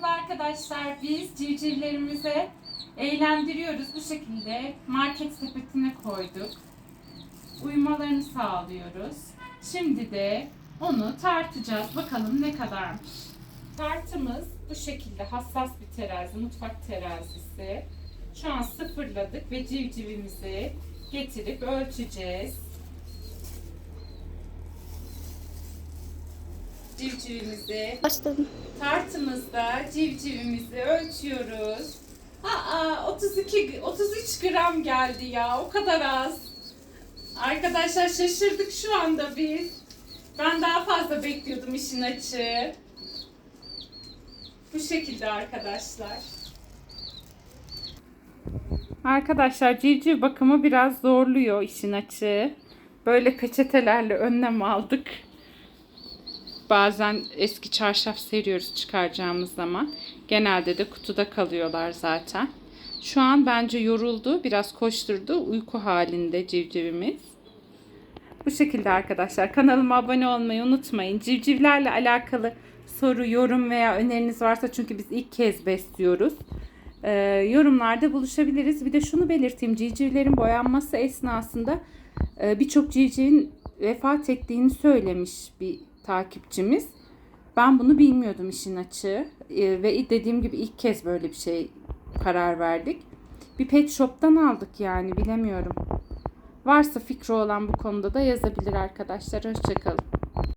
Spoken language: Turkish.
Merhaba arkadaşlar. Biz civcivlerimize eğlendiriyoruz. Bu şekilde market sepetine koyduk. Uyumalarını sağlıyoruz. Şimdi de onu tartacağız. Bakalım ne kadarmış. Tartımız bu şekilde hassas bir terazi, mutfak terazisi. Şu an sıfırladık ve civcivimizi getirip ölçeceğiz. Civcivimizi Başladım. Tartımızda civcivimizi ölçüyoruz. Aa 32 33 gram geldi ya. O kadar az. Arkadaşlar şaşırdık şu anda biz. Ben daha fazla bekliyordum işin açığı. Bu şekilde arkadaşlar. Arkadaşlar civciv bakımı biraz zorluyor işin açığı. Böyle peçetelerle önlem aldık. Bazen eski çarşaf seriyoruz çıkaracağımız zaman. Genelde de kutuda kalıyorlar zaten. Şu an bence yoruldu, biraz koşturdu. Uyku halinde civcivimiz. Bu şekilde arkadaşlar. Kanalıma abone olmayı unutmayın. Civcivlerle alakalı soru, yorum veya öneriniz varsa çünkü biz ilk kez besliyoruz. Ee, yorumlarda buluşabiliriz. Bir de şunu belirteyim. Civcivlerin boyanması esnasında e, birçok civcivin vefat ettiğini söylemiş bir takipçimiz. Ben bunu bilmiyordum işin açığı. Ee, ve dediğim gibi ilk kez böyle bir şey karar verdik. Bir pet shop'tan aldık yani bilemiyorum. Varsa fikri olan bu konuda da yazabilir arkadaşlar. Hoşçakalın.